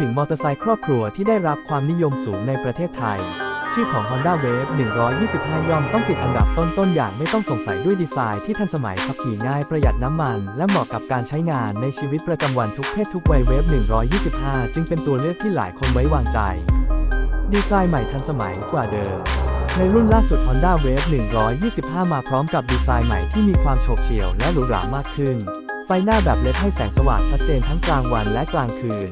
ถึงมอเตอร์ไซค์ครอบครัวที่ได้รับความนิยมสูงในประเทศไทย ชื่อของ Honda Wave 125 ย่อมต้องติดอันดับต้นๆ อย่างไม่ต้องสงสัยด้วยดีไซน์ที่ทันสมัยขับขี่ง่ายประหยัดน้ำมัน และเหมาะกับการใช้งานในชีวิตประจำวันทุกเพศทุกวัย Wave 125 จึงเป็นตัวเลือกที่หลายคนไว้วางใจ ดีไซน์ใหม่ทันสมัยกว่าเดิมในรุ่นล่าสุด Honda Wave 125 มาพร้อมกับดีไซน์ใหม่ที่มีความโฉบเฉี่ยวและหรูหรามากขึ้น ไฟหน้าแบบเล็ดให้แสงสว่างชัดเจนทั้งกลางวันและกลางคืน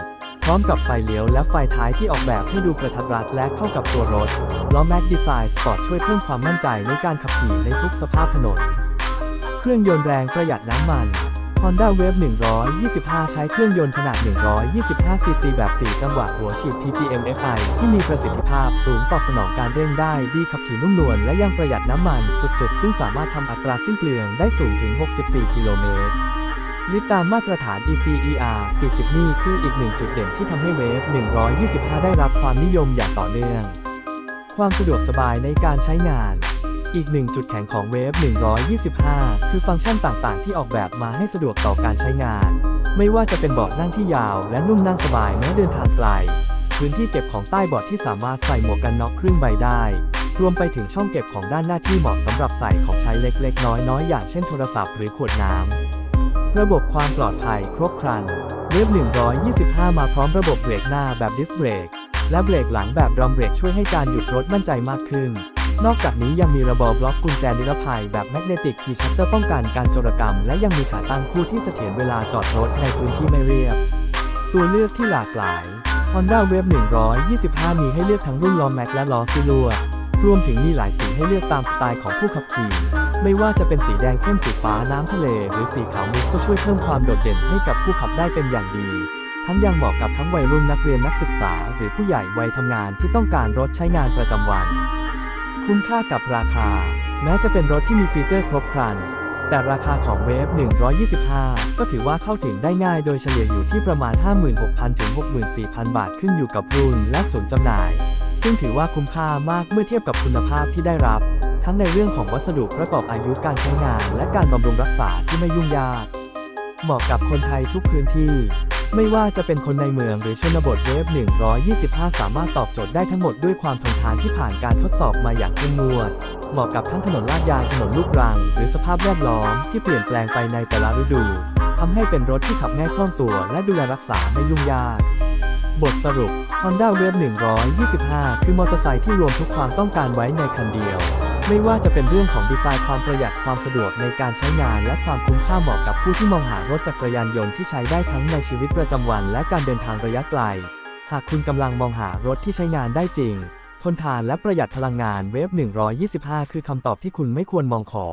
ร้อมกับไฟเลี้ยวและไฟท้ายที่ออกแบบให้ดูกระทัดรัดและเข้ากับตัวรถ ล้อแม็กดีไซน์สปอร์ตช่วยเพิ่มความมั่นใจในการขับขี่ในทุกสภาพถนน เครื่องยนต์แรงประหยัดน้ำมัน Honda Wave 125 ใช้เครื่องยนต์ขนาด 125 ซีซีแบบ 4 จังหวะหัวฉีด TPM FI ที่มีประสิทธิภาพสูงตอบสนองการเร่งได้ดีขับขี่นุ่มนวลและยังประหยัดน้ำมันสุดๆ ซึ่งสามารถทำอัตราสิ้นเปลืองได้สูงถึง 64 กิโลเมตร ลิตตามมาตรฐาน ECER 40 นี่คืออีกหนึ่งจุดเด่นที่ทำให้เวฟ 125 ได้รับความนิยมอย่างต่อเนื่อง ความสะดวกสบายในการใช้งาน อีกหนึ่งจุดแข็งของเวฟ 125 คือฟังก์ชันต่างๆ ที่ออกแบบมาให้สะดวกต่อการใช้งาน ไม่ว่าจะเป็นเบาะนั่งที่ยาวและนุ่มนั่งสบายแม้เดินทางไกล พื้นที่เก็บของใต้เบาะที่สามารถใส่หมวกกันน็อกครึ่งใบได้รวมไปถึงช่องเก็บของด้านหน้าที่เหมาะสำหรับใส่ของใช้เล็กๆ น้อยๆ อย่างเช่นโทรศัพท์หรือขวดน้ำ ระบบความปลอดภัยครบครันเวฟ125 มาพร้อมระบบเบรกหน้าแบบดิสเบรก และเบรกหลังแบบดรัมเบรกช่วยให้การหยุดรถมั่นใจมากขึ้น นอกจากนี้ยังมีระบบบล็อกกุญแจนิรภัยแบบแมกเนติกคีย์ชัตเตอร์ป้องกันการโจรกรรม และยังมีขาตั้งคู่ที่เสถียรเวลาจอดรถในพื้นที่ไม่เรียบ ตัวเลือกที่หลากหลาย Honda Wave 125 มีให้เลือกทั้งรุ่นล้อแม็กและล้อซิลัวรวมถึงมีหลายสีให้เลือกตามสไตล์ของผู้ขับขี่ ไม่ว่าจะเป็นสีแดงเข้มสีฟ้าน้ำทะเล หรือสีขาวมุกก็ช่วยเพิ่มความโดดเด่นให้กับผู้ขับได้เป็นอย่างดี ทั้งยังเหมาะกับทั้งวัยรุ่นนักเรียนนักศึกษา หรือผู้ใหญ่วัยทำงานที่ต้องการรถใช้งานประจำวัน คุ้มค่ากับราคา แม้จะเป็นรถที่มีฟีเจอร์ครบครัน แต่ราคาของเวฟ125 ก็ถือว่าเข้าถึงได้ง่ายโดยเฉลี่ยอยู่ที่ประมาณ 56,000 ถึง 64,000 บาทขึ้นอยู่กับรุ่นและศูนย์จำหน่าย ซึ่งถือว่าคุ้มค่ามากเมื่อเทียบกับคุณภาพที่ได้รับ ทั้งในเรื่องของวัสดุประกอบอายุการใช้งาน และการบำรุงรักษาที่ไม่ยุ่งยาก เหมาะกับคนไทยทุกพื้นที่ ไม่ว่าจะเป็นคนในเมืองหรือชนบทเวฟ125 สามารถตอบโจทย์ได้ทั้งหมดด้วยความทนทานที่ผ่านการทดสอบมาอย่างเข้มงวด เหมาะกับทั้งถนนลาดยางถนนลูกรัง หรือสภาพแวดล้อมที่เปลี่ยนแปลงไปในแต่ละฤดูทำให้เป็นรถที่ขับง่ายคล่องตัว และดูแลรักษาไม่ยุ่งยาก บทสรุป Honda Wave 125 คือมอเตอร์ไซค์ที่รวมทุกความต้องการไว้ในคันเดียว ไม่ว่าจะเป็นเรื่องของดีไซน์ความประหยัดความสะดวกในการใช้งานและความคุ้มค่าเหมาะกับผู้ที่มองหารถจักรยานยนต์ที่ใช้ได้ทั้งในชีวิตประจำวันและการเดินทางระยะไกล หากคุณกำลังมองหารถที่ใช้งานได้จริง ทนทานและประหยัดพลังงานเวฟ125 คือคำตอบที่คุณไม่ควรมองขอ